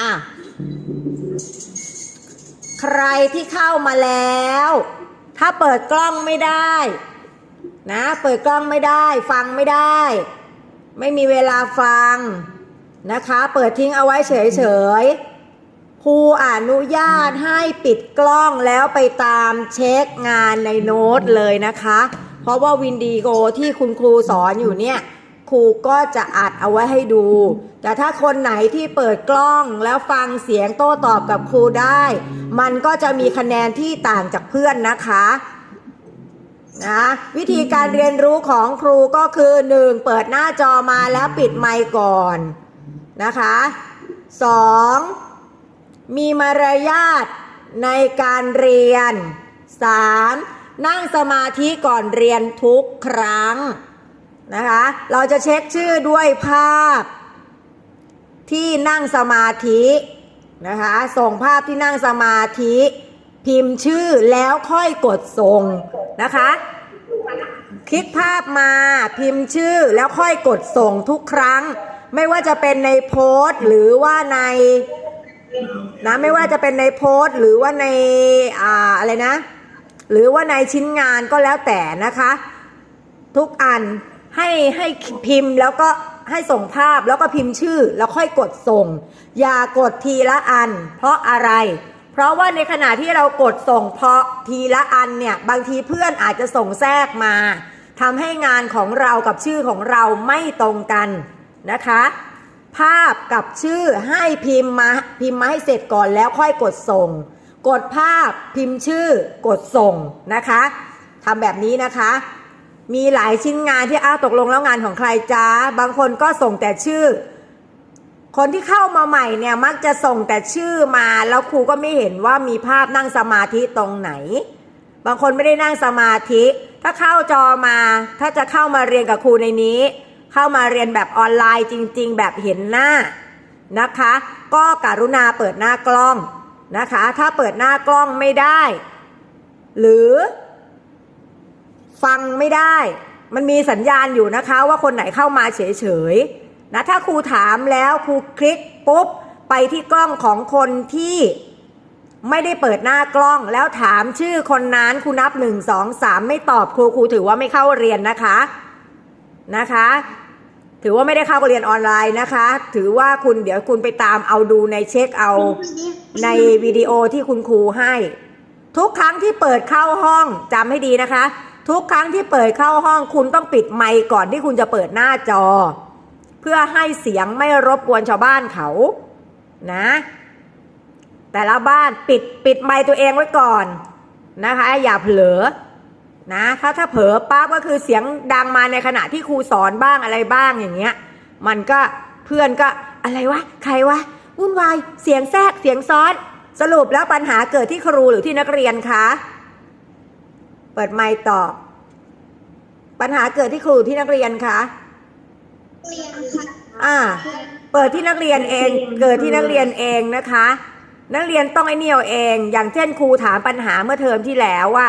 อะ ใครที่เข้ามาแล้ว ถ้าเปิดกล้องไม่ได้ นะ เปิดกล้องไม่ได้ ฟังไม่ได้ ไม่มีเวลาฟังนะคะ เปิดทิ้งเอาไว้เฉยๆครูอนุญาตให้ปิดกล้องแล้วไปตามเช็คงานในโน้ตเลยนะคะ เพราะว่าวินดีโกที่คุณครูสอนอยู่เนี่ย ครูก็จะอัดเอาไว้ให้ดู แต่ถ้าคนไหนที่เปิดกล้องแล้วฟังเสียงโต้ตอบกับครูได้ มันก็จะมีคะแนนที่ต่างจากเพื่อนนะคะนะวิธีการเรียนรู้ของครูก็คือ 1. เปิดหน้าจอมาแล้วปิดไมค์ก่อนนะคะ 2. มีมารยาทในการเรียน 3. นั่งสมาธิก่อนเรียนทุกครั้ง นะคะ เราจะเช็คชื่อด้วยภาพที่นั่งสมาธินะคะ ส่งภาพที่นั่งสมาธิ พิมพ์ชื่อแล้วค่อยกดส่งนะคะ คลิกภาพมาพิมพ์ชื่อแล้วค่อยกดส่งทุกครั้ง ไม่ว่าจะเป็นในโพสต์หรือว่าในนะไม่ว่าจะเป็นในโพสต์ หรือว่าในอ่าอะไรนะ หรือว่าในชิ้นงานก็แล้วแต่นะคะ ทุกอัน ให้ให้พิมพ์แล้วก็ให้ส่งภาพแล้วก็พิมพ์ชื่อแล้วค่อยกดส่ง อย่ากดทีละอัน เพราะอะไร เพราะว่าในขณะที่เรากดส่งเพาะทีละอันเนี่ยบางทีเพื่อนอาจจะส่งแทรกมาทำให้งานของเรากับชื่อของเราไม่ตรงกันนะคะ ภาพกับชื่อให้พิมพ์มาพิมพ์มาให้เสร็จก่อนแล้วค่อยกดส่ง กดภาพพิมพ์ชื่อกดส่งนะคะทำแบบนี้นะคะ มีหลายชิ้นงานที่อ้าวตกลงแล้วงานของใครจ้า บางคนก็ส่งแต่ชื่อ คนที่เข้ามาใหม่เนี่ยมักจะส่งแต่ชื่อมาแล้วครูก็ไม่เห็นว่ามีภาพนั่งสมาธิตรงไหน บางคนไม่ได้นั่งสมาธิ ถ้าเข้าจอมา ถ้าจะเข้ามาเรียนกับครูในนี้ เข้ามาเรียนแบบออนไลน์จริง ๆ แบบเห็นหน้านะคะ ก็กรุณาเปิดหน้ากล้องนะคะ ถ้าเปิดหน้ากล้องไม่ได้ หรือ ฟังไม่ได้ มันมีสัญญาณอยู่นะคะว่าคนไหนเข้ามาเฉยๆนะถ้าครูถามแล้วครูคลิกปุ๊บไปที่กล้องของคนที่ไม่ได้เปิดหน้ากล้องแล้วถามชื่อคนนั้นครูนับหนึ่งสองสามไม่ตอบครูครูถือว่าไม่เข้าเรียนนะคะนะคะ ถือว่าไม่ได้เข้าเรียนออนไลน์นะคะ ถือว่าคุณเดี๋ยวคุณไปตามเอาดูในเช็คเอาในวิดีโอที่คุณครูให้ ทุกครั้งที่เปิดเข้าห้องจำให้ดีนะคะ ทุกครั้งที่เปิดเข้าห้องคุณต้องปิดไมค์ก่อนที่คุณจะเปิดหน้าจอ เพื่อให้เสียงไม่รบกวนชาวบ้านเขานะ แต่ละบ้านปิดปิดไมค์ตัวเองไว้ก่อนนะคะ อย่าเผลอนะถ้าถ้าเผลอปั๊บก็คือเสียงดังมาในขณะที่ครูสอนบ้างอะไรบ้างอย่างเงี้ย มันก็เพื่อนก็อะไรวะใครวะวุ่นวายเสียงแทรกเสียงซ้อน สรุปแล้วปัญหาเกิดที่ครูหรือที่นักเรียนคะ เปิดไมค์ตอบ ปัญหาเกิดที่ครูที่นักเรียนคะเรียนค่ะอ่า เปิดที่นักเรียนเอง เกิดที่นักเรียนเองนะคะ นักเรียนต้องไอ้เนี่ยวเอง อย่างเช่นครูถามปัญหาเมื่อเทอมที่แล้วว่า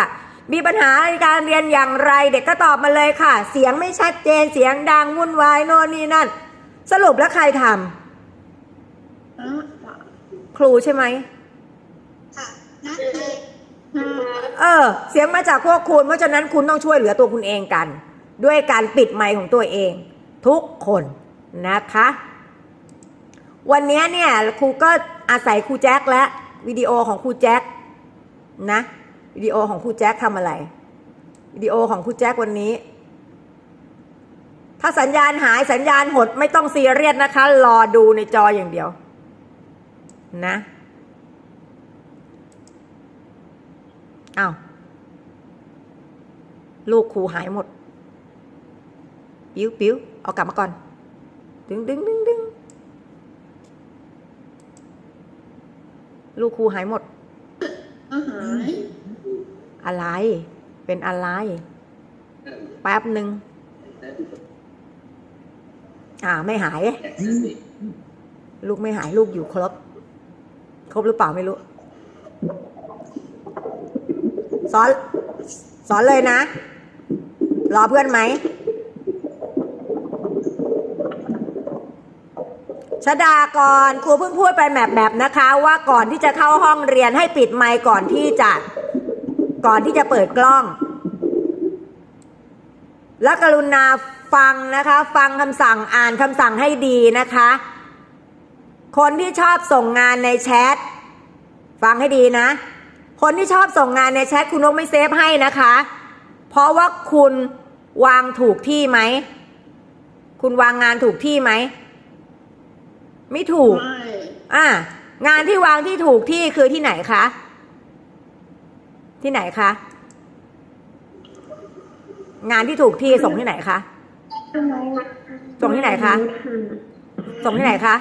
มีปัญหาในการเรียนอย่างไร เด็กก็ตอบมาเลยค่ะ เสียงไม่ชัดเจน เสียงดังวุ่นวายโน่นนี่นั่น สรุปแล้วใครทำครูใช่ไหมค่ะนักเรียน เออ เสียงมาจากพวกคุณ เพราะฉะนั้นคุณต้องช่วยเหลือตัวคุณเองกัน ด้วยการปิดไมค์ของตัวเอง ทุกคนนะคะ วันนี้เนี่ยครูก็อาศัยครูแจ็คและวิดีโอของครูแจ็คนะวิดีโอของครูแจ็คทำอะไรวิดีโอของครูแจ็ควันนี้ ถ้าสัญญาณหายสัญญาณหดไม่ต้องซีเรียสนะคะ รอดูในจออย่างเดียว นะ อ้าวลูกครูหายหมด ปิ้วปิ้วเอากลับมาก่อน ดึงดึงดึงดึงลูกครูหายหมดอาหารอะไร เป็นอะไร แป๊บหนึ่งอ่าไม่หาย ลูกไม่หายลูกอยู่ครบ ครบหรือเปล่าไม่รู้ สอน สอนเลยนะ รอเพื่อนไหมชดาก่อนครูเพิ่งพูดไปแบบแบบนะคะ ว่าก่อนที่จะเข้าห้องเรียนให้ปิดไมค์ก่อนที่จะ ก่อนที่จะเปิดกล้อง และกรุณาฟังนะคะ ฟังคำสั่งอ่านคำสั่งให้ดีนะคะ คนที่ชอบส่งงานในแชท ฟังให้ดีนะ คนที่ชอบส่งงานในแชทคุณนกไม่เซฟให้นะคะ เพราะว่าคุณวางถูกที่ไหม คุณวางงานถูกที่ไหม ไม่ถูกไม่อะงานที่วางที่ถูกที่คือที่ไหนคะ ที่ไหนคะ งานที่ถูกที่ส่งที่ไหนคะ ส่งที่ไหนคะ ส่งที่ไหนคะ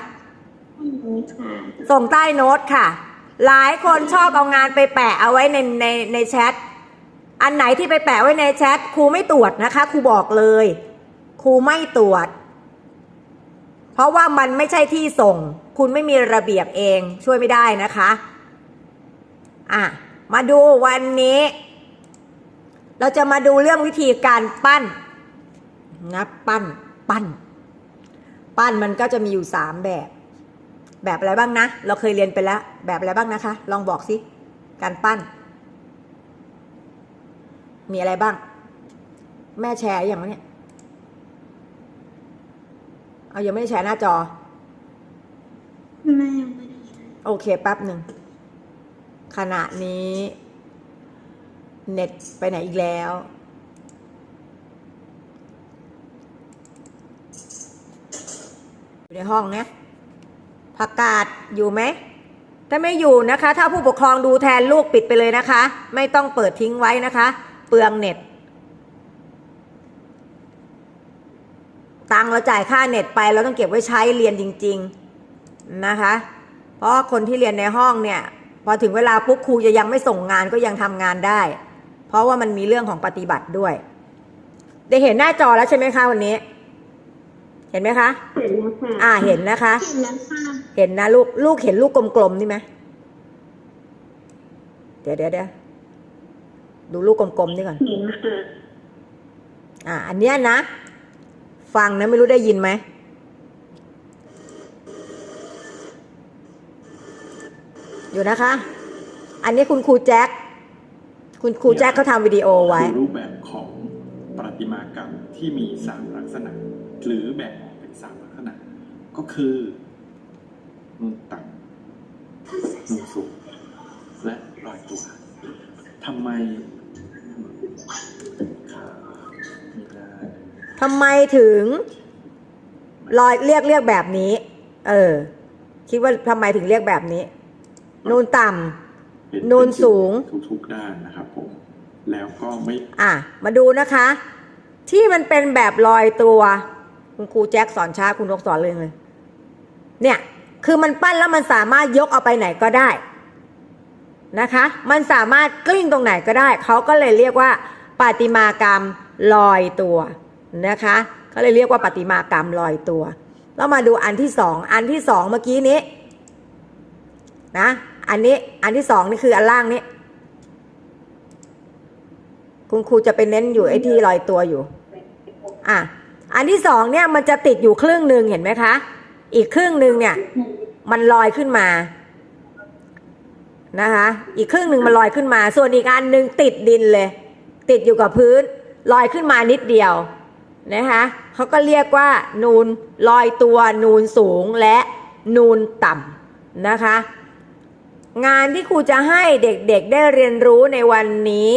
ส่งใต้โน้ตค่ะ หลายคนชอบเอางานไปแปะเอาไว้ในในในแชท อันไหนที่ไปแปะไว้ในแชทครูไม่ตรวจนะคะครูบอกเลยครูไม่ตรวจ เพราะว่ามันไม่ใช่ที่ส่ง คุณไม่มีระเบียบเองช่วยไม่ได้นะคะอะมาดูวันนี้ เราจะมาดูเรื่องวิธีการปั้นนะปั้นปั้น ปั้นมันก็จะมีอยู่สามแบบ แบบอะไรบ้างนะ เราเคยเรียนไปแล้ว แบบอะไรบ้างนะคะ ลองบอกสิ การปั้น มีอะไรบ้าง แม่แชร์อย่างวะเนี่ยเอายังไม่ได้แชร์หน้าจอ ไม่ยังไม่ได้ใช้โอเคแป๊บหนึ่ง ขณะนี้ เน็ตไปไหนอีกแล้ว อยู่ในห้องเนี่ย ผักกาดอยู่ไหม ถ้าไม่อยู่นะคะ ถ้าผู้ปกครองดูแทนลูกปิดไปเลยนะคะ ไม่ต้องเปิดทิ้งไว้นะคะ เปลืองเน็ต ตังเราจ่ายค่าเน็ตไปเราต้องเก็บไว้ใช้เรียนจริง ๆนะคะ เพราะคนที่เรียนในห้องเนี่ย พอถึงเวลาปุ๊บครูจะยังไม่ส่งงานก็ยังทำงานได้ เพราะว่ามันมีเรื่องของปฏิบัติด้วย ได้เห็นหน้าจอแล้วใช่ไหมคะวันนี้ เห็นไหมคะ เห็นแล้วค่ะอ่าเห็นนะคะ เห็นแล้วค่ะเห็นนะลูกลูกเห็นลูกกลมๆนี่ไหมเดี๋ยวเดี๋ยวเดี๋ยวดูลูกกลมๆนี่ก่อน เห็นค่ะอ่า อันเนี้ยนะ ฟังนะไม่รู้ได้ยินไหม อยู่นะคะ อันนี้คุณครูแจ็ค คุณครูแจ็คเขาทำวิดีโอไว้ คือรูปแบบของ ประติมากรรมที่มีสามลักษณะ หรือแบ่งออกเป็นสามลักษณะ ก็คือนูนต่ำนูนสูงและรอยตัวทำไมขาไม่ได้ทำไมถึงรอยเรียกเรียกแบบนี้ เออ คิดว่าทำไมถึงเรียกแบบนี้ นูนต่ำเป็นนูนสูงทุกๆด้านนะครับผม แล้วก็ไม่อะมาดูนะคะ ที่มันเป็นแบบลอยตัว คุณครูแจ็คสอนช้าคุณนกสอนเลยเลยเนี่ย คือมันปั้นแล้วมันสามารถยกเอาไปไหนก็ได้นะคะ มันสามารถกลิ้งตรงไหนก็ได้ เขาก็เลยเรียกว่าปฏิมากรรมลอยตัวนะคะเขาเลยเรียกว่าปฏิมากรรมลอยตัวแล้วมาดูอันที่สองอันที่สองเมื่อกี้นี้นะอันนี้อันที่สองนี่คืออันล่างนี้ คุณครูจะไปเน้นอยู่ไอ้ที่ลอยตัวอยู่ อะ อันที่สองเนี่ยมันจะติดอยู่ครึ่งหนึ่งเห็นไหมคะ อีกครึ่งหนึ่งเนี่ย มันลอยขึ้นมา นะคะ อีกครึ่งหนึ่งมันลอยขึ้นมา ส่วนอีกอันหนึ่งติดดินเลย ติดอยู่กับพื้น ลอยขึ้นมานิดเดียวนะคะเขาก็เรียกว่า นูนลอยตัว นูนสูงและนูนต่ำนะคะ งานที่ครูจะให้เด็กๆได้เรียนรู้ในวันนี้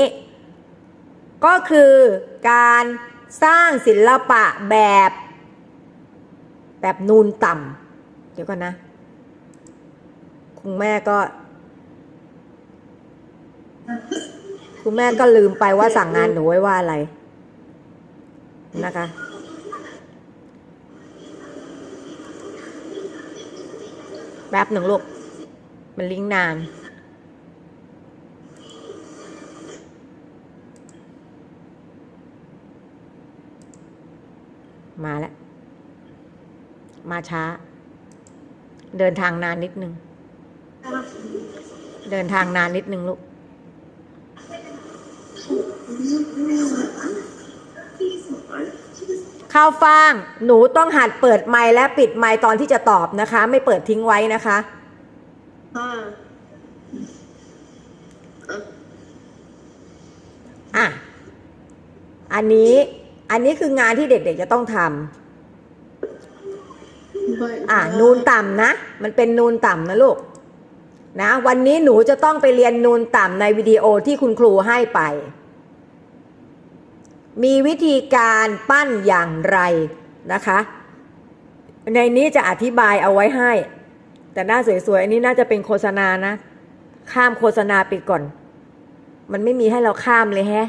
ก็คือการสร้างศิลปะแบบ แบบนูนต่ำเดี๋ยวก่อนนะ คุณแม่ก็ คุณแม่ก็ลืมไปว่าสั่งงานหนูไว้ว่าอะไร นะคะแป๊บหนึ่งลูก มันลิงก์นาน มาแล้ว มาช้า เดินทางนานนิดนึง เดินทางนานนิดนึงลูกขข้าวฟ่าง หนูต้องหัดเปิดไมค์และปิดไมค์ตอนที่จะตอบนะคะ ไม่เปิดทิ้งไว้นะคะค่ะอะ อันนี้ อันนี้คืองานที่เด็กๆจะต้องทำอะนูนต่ำนะ มันเป็นนูนต่ำนะลูก นะ วันนี้หนูจะต้องไปเรียนนูนต่ำในวิดีโอที่คุณครูให้ไป มีวิธีการปั้นอย่างไรนะคะ ในนี้จะอธิบายเอาไว้ให้ แต่หน้าสวยๆ อันนี้น่าจะเป็นโฆษณานะ ข้ามโฆษณาไปก่อน มันไม่มีให้เราข้ามเลยแฮะ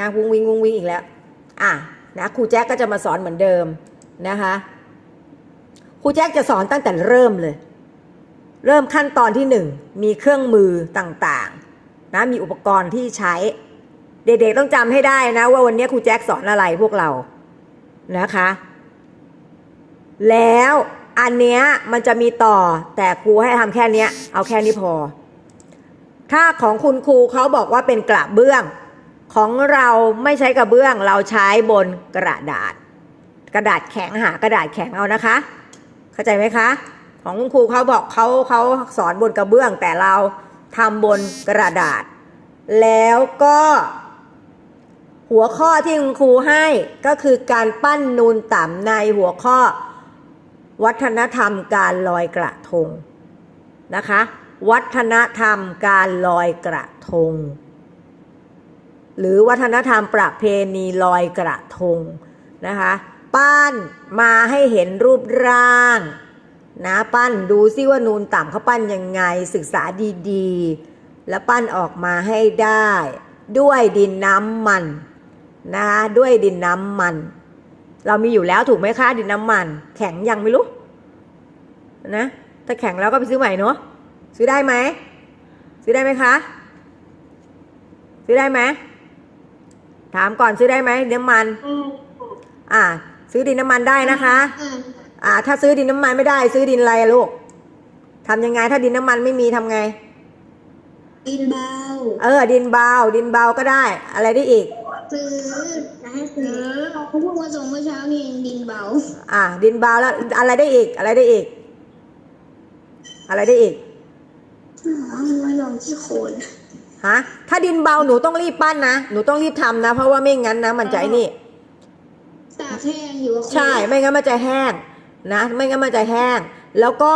นะวุ้งวิงวุ้งวิงอีกแล้วอะนะครูแจ็คก็จะมาสอนเหมือนเดิมนะคะครูแจ็คจะสอนตั้งแต่เริ่มเลย เริ่มขั้นตอนที่หนึ่งมีเครื่องมือต่างๆนะมีอุปกรณ์ที่ใช้ เด็กๆต้องจำให้ได้นะ ว่าวันนี้ครูแจ็คสอนอะไรพวกเรานะคะ แล้วอันเนี้ยมันจะมีต่อแต่ครูให้ทำแค่เนี้ยเอาแค่นี้พอ ถ้าของคุณครูเขาบอกว่าเป็นกระเบื้อง ของเราไม่ใช้กระเบื้องเราใช้บนกระดาษ กระดาษแข็งหากระดาษแข็งเอานะคะ เข้าใจไหมคะ ของคุณครูเขาบอกเขาเขาสอนบนกระเบื้อง แต่เราทำบนกระดาษ แล้วก็ หัวข้อที่คุณครูให้ก็คือการปั้นนูนต่ำในหัวข้อ วัฒนธรรมการลอยกระทงนะคะ วัฒนธรรมการลอยกระทง หรือวัฒนธรรมประเพณีลอยกระทงนะคะปั้นมาให้เห็นรูปร่างนะปั้นดูซิว่านูนต่ำเขาปั้นยังไงศึกษาดีๆ แล้วปั้นออกมาให้ได้ ด้วยดินน้ำมันนะคะด้วยดินน้ำมัน เรามีอยู่แล้วถูกไหมคะดินน้ำมัน แข็งยังไม่รู้นะถ้าแข็งแล้วก็ไปซื้อใหม่เนาะซื้อได้ไหมซื้อได้ไหมคะ ซื้อได้ไหม ถามก่อนซื้อได้ไหมดินน้ำมัน อ่า ซื้อดินน้ำมันได้นะคะ อ่า ถ้าซื้อดินน้ำมันไม่ได้ซื้อดินอะไรอะลูกทำยังไง ถ้าดินน้ำมันไม่มีทำไง ดินเบา เออ ดินเบา ดินเบาก็ได้ อะไรได้อีก ซื้อจะให้ซื้อเขาเพิ่งมาส่งเมื่อเช้านี่เองดินเบา อ่า ดินเบาแล้วอะไรได้อีก อะไรได้อีก อะไรได้อีก อ๋อมาลงที่โคน ฮะถ้าดินเบาหนูต้องรีบปั้นนะหนูต้องรีบทำนะ เพราะว่าไม่งั้นนะ มันจะไอ้นี่ตากแห้งอยู่กับโคนใช่ไม่งั้นมันจะแห้งนะ ไม่งั้นมันจะแห้ง แล้วก็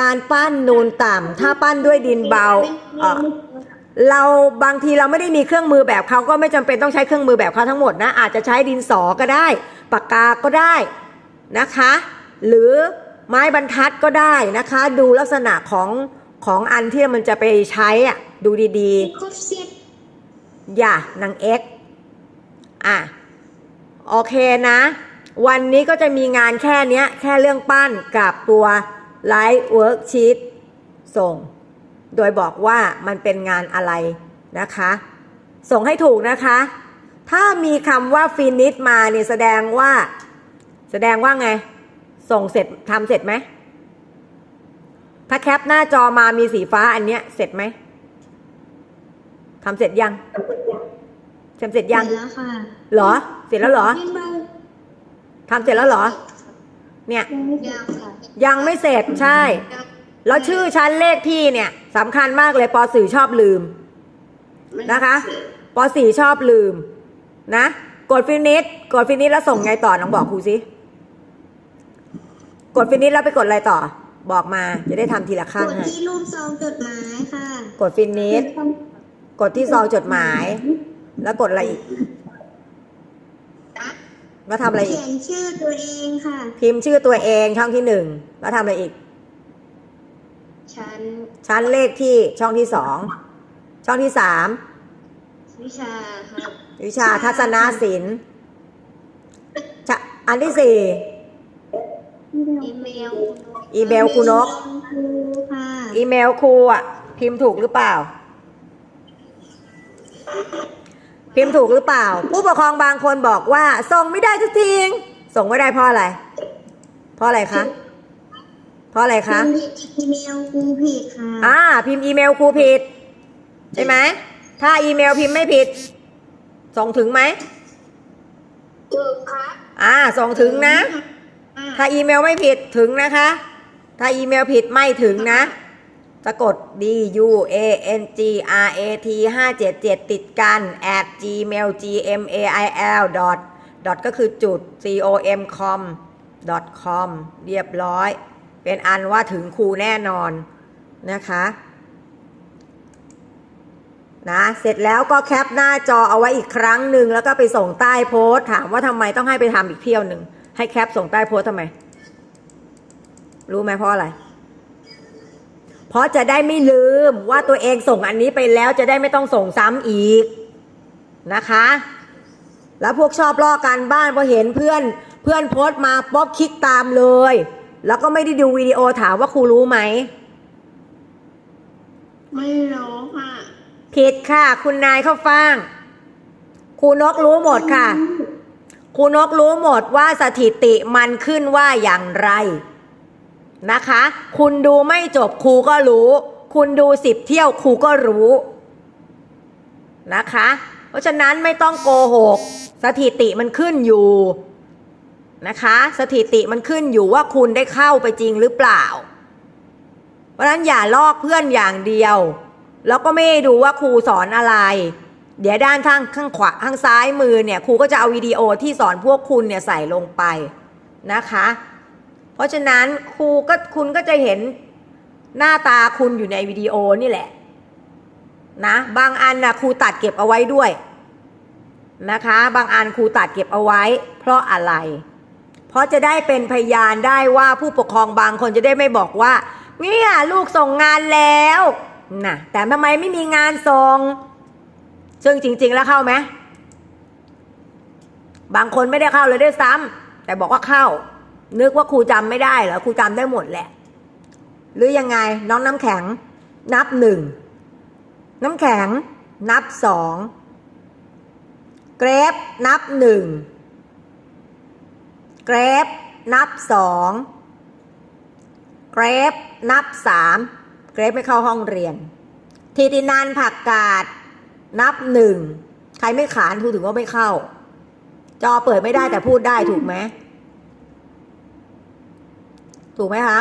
การปั้นนูนต่ำถ้าปั้นด้วยดินเบาเอ่อเราบางทีเราไม่ได้มีเครื่องมือแบบเขาก็ไม่จำเป็นต้องใช้เครื่องมือแบบเขาทั้งหมดนะ อาจจะใช้ดินสอก็ได้ ปากกาก็ได้นะคะ หรือไม้บรรทัดก็ได้นะคะ ดูลักษณะของ ของอันที่มันจะไปใช้อะดูดีๆ อย่านางเอ็กอะ โอเคนะ วันนี้ก็จะมีงานแค่เนี้ยแค่เรื่องปั้นกับตัวไลฟ์เวิร์กชีตส่ง โดยบอกว่ามันเป็นงานอะไรนะคะ ส่งให้ถูกนะคะ ถ้ามีคำว่าฟินิชมาเนี่ยแสดงว่า แสดงว่าไง ส่งเสร็จทำเสร็จไหม ถ้าแคปหน้าจอมามีสีฟ้าอันเนี้ย เสร็จไหมทำเสร็จยังทำเสร็จยัง เสร็จแล้วค่ะเหรอ เสร็จแล้วเหรอดินเบาทำเสร็จแล้วเหรอ เนี่ย ยังค่ะยังไม่เสร็จใช่ แล้วชื่อชั้นเลขที่เนี่ยสำคัญมากเลยปสี่ชอบลืม นะคะปสี่ชอบลืม นะ กดฟินิชกดฟินิชแล้วส่งไงต่อน้องบอกครูสิ กดฟินิชแล้วไปกดอะไรต่อ บอกมาจะได้ทำทีละขั้นกดให้ที่รูปซองจดหมายค่ะกดฟินิชกดที่ซองจดหมาย แล้วกดอะไรอีกแล้วทำอะไรอีเขีกยนชื่อตัวเองค่ะ พิมพ์ชื่อตัวเองช่องที่หนึ่งแล้วทำอะไรอีก ชั้นชั้นเลขที่ช่องที่สองช่องที่สามวิชาครับ วิชาทัศนศิลป์ชะอันที่สี่อีเมล อีเมลครูนก ครูค่ะอีเมลครูอะ พิมพ์ถูกหรือเปล่า พิมพ์ถูกหรือเปล่า ผู้ปกครองบางคนบอกว่า ส่งไม่ได้สักทีส่งไม่ได้เพราะอะไร เพราะอะไรคะ เพราะอะไรคะ พิมพ์อีเมลครูผิดค่ะอ่า พิมพ์อีเมลครูผิด ใช่ไหม ถ้าอีเมลพิมพ์ไม่ผิด ส่งถึงไหม ถูกครับอ่า ส่งถึงนะถ้าอีเมลไม่ผิดถึงนะคะ ถ้าอีเมลผิดไม่ถึงนะสะกด d u a n g r a t 577 ติดกัน at gmail g m a i l dot dot ก็คือจุด c o m com dot com เรียบร้อย เป็นอันว่าถึงครูแน่นอนนะคะนะเสร็จแล้วก็แคปหน้าจอเอาไว้อีกครั้งหนึ่งแล้วก็ไปส่งใต้โพสต์ถามว่าทำไมต้องให้ไปทำอีกเที่ยวหนึ่งให้แคปส่งใต้โพสต์ทำไม รู้ไหมเพราะอะไร เพราะจะได้ไม่ลืมว่าตัวเองส่งอันนี้ไปแล้วจะได้ไม่ต้องส่งซ้ำอีกนะคะ แล้วพวกชอบลอกการบ้านพอเห็นเพื่อนเพื่อนโพสต์มาป๊อบคลิกตามเลย แล้วก็ไม่ได้ดูวิดีโอถามว่าครูรู้ไหม ไม่รู้ค่ะ ผิดค่ะ คุณนายเข้าฟังครูนกรู้หมดค่ะครูนกรู้หมดว่าสถิติมันขึ้นว่าอย่างไร นะคะ คุณดูไม่จบครูก็รู้ คุณดูสิบเที่ยวครูก็รู้นะคะ เพราะฉะนั้นไม่ต้องโกหก สถิติมันขึ้นอยู่นะคะ สถิติมันขึ้นอยู่ว่าคุณได้เข้าไปจริงหรือเปล่า เพราะฉะนั้นอย่าลอกเพื่อนอย่างเดียว แล้วก็ไม่ดูว่าครูสอนอะไร เดี๋ยวด้านข้างข้างขวาข้างซ้ายมือเนี่ยครูก็จะเอาวิดีโอที่สอนพวกคุณเนี่ยใส่ลงไปนะคะ ราะฉะนั้นครูก็คุณก็จะเห็นหน้าตาคุณอยู่ในวิดีโอนี่แหละนะบางอันนะครูตัดเก็บเอาไว้ด้วยนะคะ บางอันครูตัดเก็บเอาไว้ เพราะอะไร เพราะจะได้เป็นพยานได้ว่าผู้ปกครองบางคนจะได้ไม่บอกว่า เนี่ยลูกส่งงานแล้วนะแต่ทำไมไม่มีงานส่งซึ่งจริง ๆ แล้วเข้าไหมบางคนไม่ได้เข้าเลยด้วยซ้ำแต่บอกว่าเข้า นึกว่าครูจำไม่ได้เหรอครูจำได้หมดแหละ หรือยังไงน้องน้ำแข็ง นับหนึ่งน้ำแข็ง นับสองเกรฟนับหนึ่งเกรฟนับสองเกรฟนับสามเกรฟไม่เข้าห้องเรียน ทีตินันผักกาด นับหนึ่งใครไม่ขานพูดถึงว่าไม่เข้า จอเปิดไม่ได้แต่พูดได้ถูกไหม ถูกไหมคะ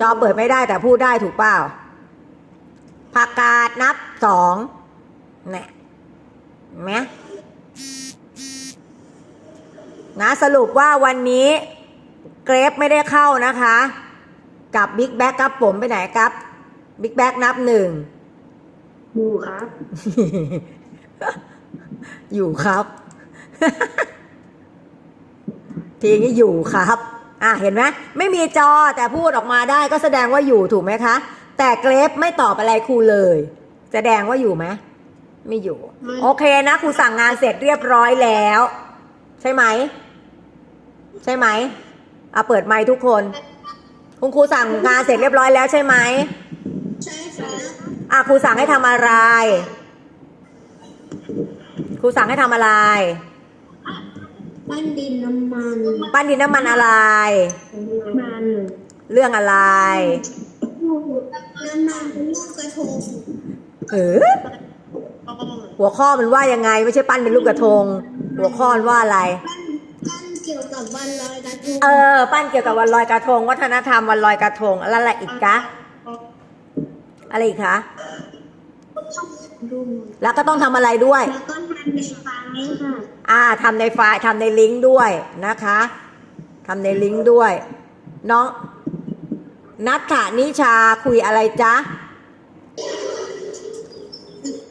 จอเปิดไม่ได้แต่พูดได้ถูกเปล่าผักกาดนับสองเนี่ยเห็นไหมนะสรุปว่าวันนี้เกรฟไม่ได้เข้านะคะ กับบิ๊กแบ็กครับผมไปไหนครับบิ๊กแบ็กนับหนึ่งอยู่ครับ อยู่ครับ ทีนี้อยู่ครับ อะเห็นไหมไม่มีจอแต่พูดออกมาได้ก็แสดงว่าอยู่ถูกไหมคะ แต่เกรฟไม่ตอบอะไรครูเลย แสดงว่าอยู่ไหมไม่อยู่ไม่โอเคนะครูสั่งงานเสร็จเรียบร้อยแล้ว ใช่ไหม ใช่ไหมอะเปิดไมค์ทุกคน คุณครูสั่งงานเสร็จเรียบร้อยแล้วใช่ไหมใช่ครับอะครูสั่งให้ทำอะไร ครูสั่งให้ทำอะไร ปั้นดินน้ำมันปั้นดินน้ำมันอะไร มันเรื่องอะไร น้ำมันเป็นลูกกระทงเออ หัวข้อมันว่ายังไง ไม่ใช่ปั้นเป็นลูกกระทง หัวข้อมันว่าอะไร ปั้นปั้นเกี่ยวกับวันลอยกระทงเออ ปั้นเกี่ยวกับวันลอยกระทง วัฒนธรรมวันลอยกระทงอะไรละอีกกะอะไรอีกคะรุ่ม แล้วก็ต้องทำอะไรด้วย แล้วก็ทำในไฟค่ะอ่าทำในไฟล์ทำในลิงก์ด้วยนะคะทำในลิงก์ด้วย น้องนัทธานิชาคุยอะไรจ๊ะ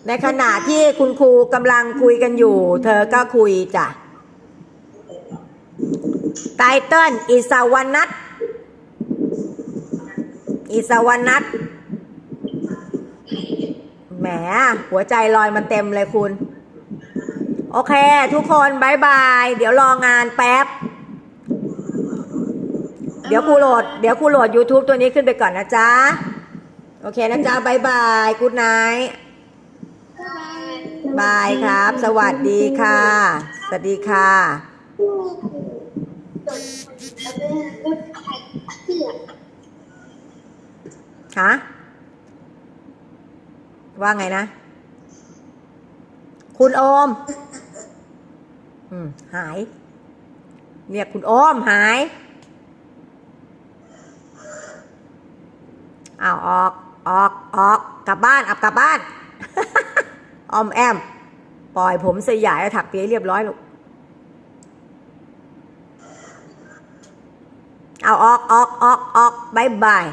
ในขณะที่คุณครูกำลังคุยกันอยู่ เธอก็คุยจ้ะไตเติ้ลอิสวนัทอิสวนัทแห มหัวใจลอยมันเต็มเลยคุณ โอเค ทุกคนบายบาย เดี๋ยวรองานแป๊บ เดี๋ยวครูโหลด เดี๋ยวครูโหลด YouTube ตัวนี้ขึ้นไปก่อนนะจ๊ะ โอเคนะจ๊ะบายบายกูดไนท์บายครับ สวัสดีค่ะ สวัสดีค่ะฮะ ว่าไงนะ คุณโอม อืม หายเรียคุณโอมหายเอาออก ออก ออก กลับบ้าน อับกลับบ้าน ออมแอม ปล่อยผมสยายถักเปียเรียบร้อยลูก เอาออก ออก ออก ออกบายบาย